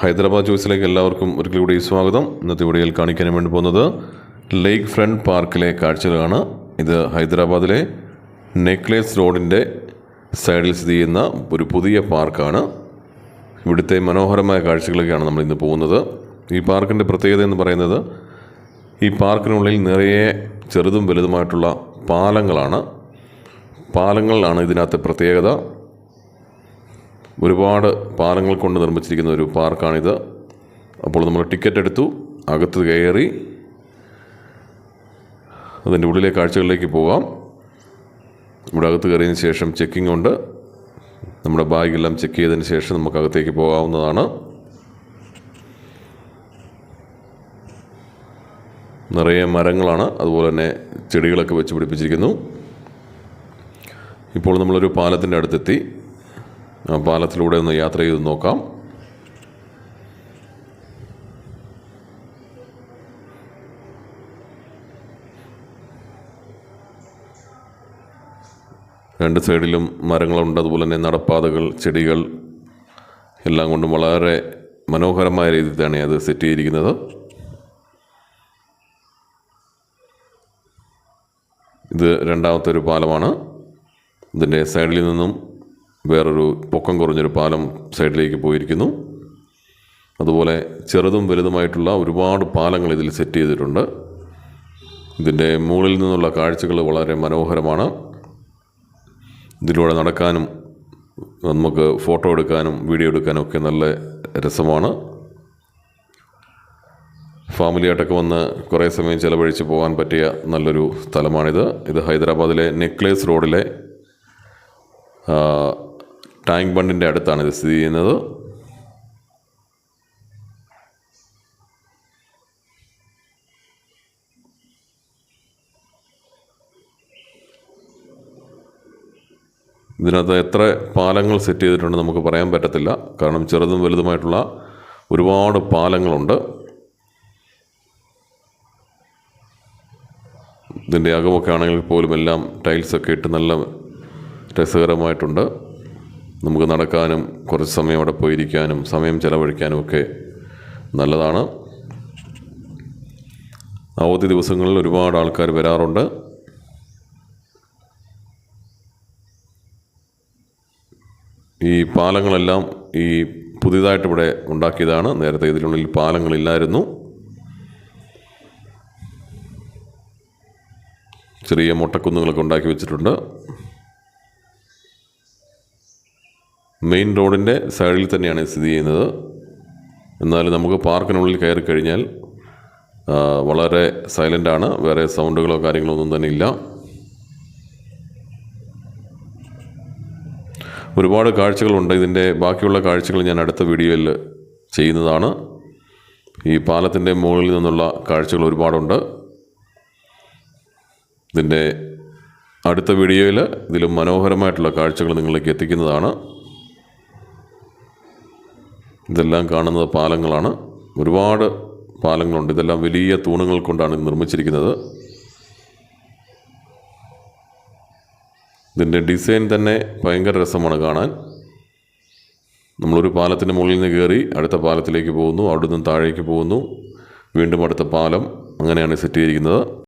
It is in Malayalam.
ഹൈദരാബാദ് ചോയ്സിലേക്ക് എല്ലാവർക്കും ഒരിക്കൽ കൂടി സ്വാഗതം. ഇന്നത്തെ വീഡിയോയിൽ കാണിക്കാൻ വേണ്ടി പോകുന്നത് ലേക്ക് ഫ്രണ്ട് പാർക്കിലെ കാഴ്ചകളാണ്. ഇത് ഹൈദരാബാദിലെ നെക്ലേസ് റോഡിന്റെ സൈഡിൽ സ്ഥിതി ചെയ്യുന്ന ഒരു പുതിയ പാർക്കാണ്. ഇവിടുത്തെ മനോഹരമായ കാഴ്ചകളൊക്കെയാണ് നമ്മൾ ഇന്ന് പോകുന്നത്. ഈ പാർക്കിന്റെ പ്രത്യേകത എന്ന് പറയുന്നത് ഈ പാർക്കിനുള്ളിൽ നിറയെ ചെറുതും വലുതുമായിട്ടുള്ള പാലങ്ങളാണ്. പാലങ്ങളാണ് ഇതിനകത്തെ പ്രത്യേകത. ഒരുപാട് പാലങ്ങൾ കൊണ്ട് നിർമ്മിച്ചിരിക്കുന്ന ഒരു പാർക്കാണിത്. അപ്പോൾ നമ്മൾ ടിക്കറ്റ് എടുത്തു അകത്ത് കയറി അതിന്റെ ഉള്ളിലെ കാഴ്ചകളിലേക്ക് പോകാം. ഇവിടെ അകത്ത് കയറിയതിന് ശേഷം ചെക്കിംഗ് ഉണ്ട്. നമ്മുടെ ബാഗെല്ലാം ചെക്ക് ചെയ്തതിന് ശേഷം നമുക്ക് അകത്തേക്ക് പോകാവുന്നതാണ്. നിറയെ മരങ്ങളാണ് അതുപോലെ തന്നെ ചെടികളൊക്കെ വെച്ച് പിടിപ്പിച്ചിരിക്കുന്നു. ഇപ്പോൾ നമ്മളൊരു പാലത്തിന്റെ അടുത്തെത്തി. പാലത്തിലൂടെ ഒന്ന് യാത്ര ചെയ്ത് നോക്കാം. രണ്ട് സൈഡിലും മരങ്ങളുണ്ട്. അതുപോലെ തന്നെ നടപ്പാതകൾ ചെടികൾ എല്ലാം കൊണ്ടും വളരെ മനോഹരമായ രീതിയിൽ തന്നെ അത് സെറ്റ് ചെയ്തിരിക്കുന്നത്. ഇത് രണ്ടാമത്തെ ഒരു പാലമാണ്. ഇതിന്റെ സൈഡിൽ നിന്നും വേറൊരു പൊക്കം കുറഞ്ഞൊരു പാലം സൈഡിലേക്ക് പോയിരിക്കുന്നു. അതുപോലെ ചെറുതും വലുതുമായിട്ടുള്ള ഒരുപാട് പാലങ്ങൾ ഇതിൽ സെറ്റ് ചെയ്തിട്ടുണ്ട്. ഇതിന്റെ മുകളിൽ നിന്നുള്ള കാഴ്ചകൾ വളരെ മനോഹരമാണ്. ഇതിലൂടെ നടക്കാനും നമുക്ക് ഫോട്ടോ എടുക്കാനും വീഡിയോ എടുക്കാനും ഒക്കെ നല്ല രസമാണ്. ഫാമിലിയായിട്ടൊക്കെ വന്ന് കുറേ സമയം ചിലവഴിച്ച് പോകാൻ പറ്റിയ നല്ലൊരു സ്ഥലമാണിത്. ഇത് ഹൈദരാബാദിലെ നെക്ലേസ് റോഡിലെ ടാങ്ക് ബണ്ടിന്റെ അടുത്താണ് ഇത് സ്ഥിതി ചെയ്യുന്നത്. ഇതിനകത്ത് എത്ര പാലങ്ങൾ സെറ്റ് ചെയ്തിട്ടുണ്ട് നമുക്ക് പറയാൻ പറ്റത്തില്ല. കാരണം ചെറുതും വലുതുമായിട്ടുള്ള ഒരുപാട് പാലങ്ങളുണ്ട്. ഇതിന്റെ അകമൊക്കെ ആണെങ്കിൽ പോലും എല്ലാം ടൈൽസൊക്കെ ഇട്ട് നല്ല രസകരമായിട്ടുണ്ട്. നമുക്ക് നടക്കാനും കുറച്ച് സമയം അവിടെ പോയിരിക്കാനും സമയം ചെലവഴിക്കാനും ഒക്കെ നല്ലതാണ്. അവധി ദിവസങ്ങളിൽ ഒരുപാട് ആൾക്കാർ വരാറുണ്ട്. ഈ പാലങ്ങളെല്ലാം ഈ പുതിയതായിട്ട് ഇവിടെ ഉണ്ടാക്കിയതാണ്. നേരത്തെ ഇതിനുള്ളിൽ പാലങ്ങളില്ലായിരുന്നു. ചെറിയ മുട്ടക്കുന്നുകളൊക്കെ ഉണ്ടാക്കി വെച്ചിട്ടുണ്ട്. മെയിൻ റോഡിന്റെ സൈഡിൽ തന്നെയാണ് സ്ഥിതി ചെയ്യുന്നത്. എന്നാൽ നമുക്ക് പാർക്കിനുള്ളിൽ കയറി കഴിഞ്ഞാൽ വളരെ സൈലന്റാണ് വേറെ സൗണ്ടുകളോ കാര്യങ്ങളോ ഒന്നും തന്നെ ഇല്ല. ഒരുപാട് കാഴ്ചകളുണ്ട്. ഇതിന്റെ ബാക്കിയുള്ള കാഴ്ചകൾ ഞാൻ അടുത്ത വീഡിയോയിൽ ചെയ്യുന്നതാണ്. ഈ പാലത്തിന്റെ മുകളിൽ നിന്നുള്ള കാഴ്ചകൾ ഒരുപാടുണ്ട്. ഇതിന്റെ അടുത്ത വീഡിയോയിൽ ഇതിലും മനോഹരമായിട്ടുള്ള കാഴ്ചകൾ നിങ്ങളിലേക്ക് എത്തിക്കുന്നതാണ്. ഇതെല്ലാം കാണുന്നത് പാലങ്ങളാണ്. ഒരുപാട് പാലങ്ങളുണ്ട്. ഇതെല്ലാം വലിയ തൂണുകൾ കൊണ്ടാണ് നിർമ്മിച്ചിരിക്കുന്നത്. ഇതിന്റെ ഡിസൈൻ തന്നെ ഭയങ്കര രസമാണ് കാണാൻ. നമ്മളൊരു പാലത്തിന് മുകളിൽ നിന്ന് കയറി അടുത്ത പാലത്തിലേക്ക് പോകുന്നു. അവിടെ നിന്ന് താഴേക്ക് പോകുന്നു. വീണ്ടും അടുത്ത പാലം. അങ്ങനെയാണ് സെറ്റ് ചെയ്തിരിക്കുന്നത്.